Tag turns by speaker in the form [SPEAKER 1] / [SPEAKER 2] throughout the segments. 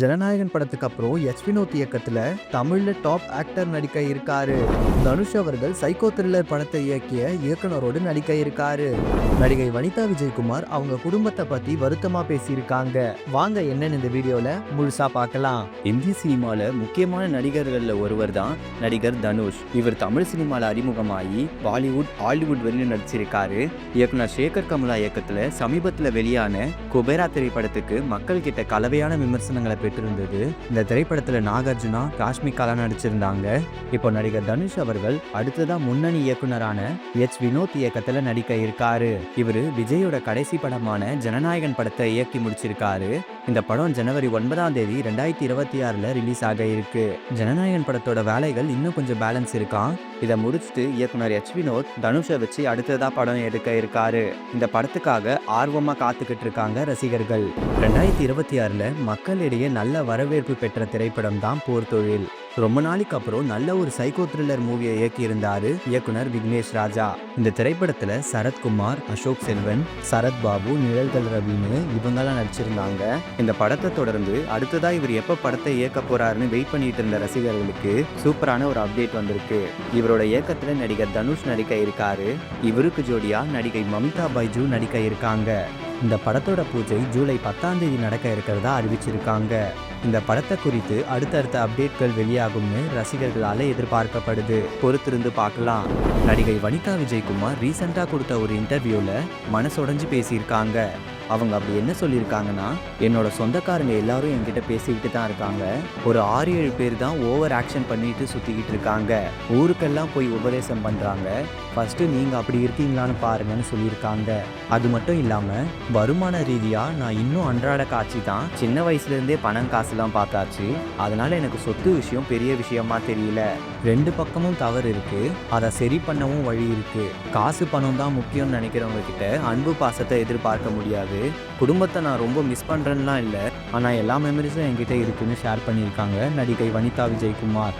[SPEAKER 1] ஜனநாயகன் படத்துக்கு அப்புறம் எஸ் வினோத் இயக்கத்துல தமிழ்ல டாப் ஆக்டர் நடிக்க இருக்காரு. தனுஷ் அவர்கள் சைக்கோ த்ரில்லர் படத்தை இயக்கிய இயக்குனரோடு நடிக்க இருக்காரு. நடிகை வனிதா விஜயகுமார் அவங்க குடும்பத்தை பத்தி வருத்தமா பேசியிருக்காங்க. வாங்க என்னன்னு இந்த வீடியோல முழுசா பார்க்கலாம்.
[SPEAKER 2] இந்திய சினிமால முக்கியமான நடிகர்கள்ல ஒருவர் தான் நடிகர் தனுஷ். இவர் தமிழ் சினிமால அறிமுகமாகி பாலிவுட் ஹாலிவுட் வெளியில நடிச்சிருக்காரு. இயக்குனர் சேகர் கமலா இயக்கத்துல சமீபத்துல வெளியான குபேரா திரைப்படத்துக்கு மக்கள் கிட்ட கலவையான விமர்சனங்களை பெற்றிருந்தது. இந்த திரைப்படத்துல நாகார்ஜுனா காஷ்மிகாலா நடிச்சிருந்தாங்க. இப்போ நடிகர் தனுஷ் அவர்கள் அடுத்ததா முன்னணி இயக்குனரான எச். வினோத் இயக்கத்துல நடிக்க இருக்காரு. இவரு விஜயோட கடைசி படமான ஜனநாயகன் படத்தை இயக்கி முடிச்சிருக்காரு. இந்த படம் ஜனவரி ஒன்பதாம் தேதி ரெண்டாயிரத்தி இருபத்தி ஆறுல ரிலீஸ் ஆக இருக்கு. ஜனநாயகன் படத்தோட வேலைகள் இன்னும் கொஞ்சம் பேலன்ஸ் இருக்கான் இதை முடிச்சுட்டு இயக்குனர் எச். வினோத் தனுஷை வச்சு அடுத்ததா படம் எடுக்க இருக்காரு. இந்த படத்துக்காக ஆர்வமா காத்துக்கிட்டு இருக்காங்க ரசிகர்கள். ரெண்டாயிரத்தி இருபத்தி ஆறுல மக்களிடையே நல்ல வரவேற்பு பெற்ற திரைப்படம் தான் போர் தொழில் ரொம்ப நாளைக்கு அப்புறம் நல்ல ஒரு சைக்கோ த்ரில்லர் மூவியை இயக்கியிருந்தாரு இயக்குனர் விக்னேஷ் ராஜா. இந்த திரைப்படத்துல சரத்குமார் அசோக் செல்வன் சரத் பாபு நிழல்கள் ரவின்னு இவங்கெல்லாம் நடிச்சிருந்தாங்க. இந்த படத்தை தொடர்ந்து அடுத்ததா இவர் எப்ப படத்தை இயக்க போறாருன்னு வெயிட் பண்ணிட்டு இருந்த ரசிகர்களுக்கு சூப்பரான ஒரு அப்டேட் வந்திருக்கு. இவரோட இயக்கத்துல நடிகர் தனுஷ் நடிக்க இருக்காரு. இவருக்கு ஜோடியா நடிகை மமிதா பைஜு நடிக்க இருக்காங்க. இந்த படத்தோட பூஜை ஜூலை பத்தாம் தேதி நடக்க இருக்கிறதா அறிவிச்சிருக்காங்க. இந்த படத்தை குறித்து அடுத்தடுத்த அப்டேட்கள் வெளியாகும்னு ரசிகர்களால் எதிர்பார்க்கப்படுது. பொறுத்திருந்து பார்க்கலாம். நடிகை வனிதா விஜயகுமார் ரீசெண்டாக கொடுத்த ஒரு இன்டர்வியூவில் மனசுடைஞ்சு பேசியிருக்காங்க. அவங்க அப்படி என்ன சொல்லியிருக்காங்கன்னா என்னோட சொந்தக்காரங்க எல்லாரும் என்கிட்ட பேசிக்கிட்டு தான் இருக்காங்க. ஒரு ஆறு ஏழு பேர் தான் ஓவர் ஆக்ஷன் பண்ணிட்டு சுற்றிக்கிட்டு இருக்காங்க. ஊருக்கெல்லாம் போய் உபதேசம் பண்ணுறாங்க ஃபஸ்ட்டு நீங்கள் அப்படி இருக்கீங்களான்னு பாருங்கன்னு சொல்லியிருக்காங்க. அது மட்டும் இல்லாமல் வருமான ரீதியாக நான் இன்னும் அன்றாட காட்சி தான். சின்ன வயசுலேருந்தே பணம் காசுலாம் பார்த்தாச்சு. அதனால எனக்கு சொத்து விஷயம் பெரிய விஷயமா தெரியல. ரெண்டு பக்கமும் தவறு இருக்கு. அதை சரி பண்ணவும் வழி இருக்கு. காசு பணம் தான் முக்கியம்னு நினைக்கிறவங்க கிட்ட அன்பு பாசத்தை எதிர்பார்க்க முடியாது. குடும்பத்தை நான் ரொம்ப மிஸ் பண்ணுறேன்லாம் இல்லை. ஆனால் எல்லா மெமரிஸும் என்கிட்ட இருக்குன்னு ஷேர் பண்ணியிருக்காங்க நடிகை வனிதா விஜயகுமார்.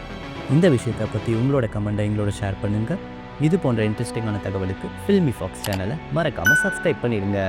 [SPEAKER 2] இந்த விஷயத்தை பற்றி உங்களோட கமெண்ட்டை எங்களோட ஷேர் பண்ணுங்கள் இது போன்ற இன்ட்ரெஸ்டிங்கான தகவலுக்கு ஃபில்மி ஃபாக்ஸ் சேனலை மறக்காமல் சப்ஸ்கிரைப் பண்ணிடுங்க.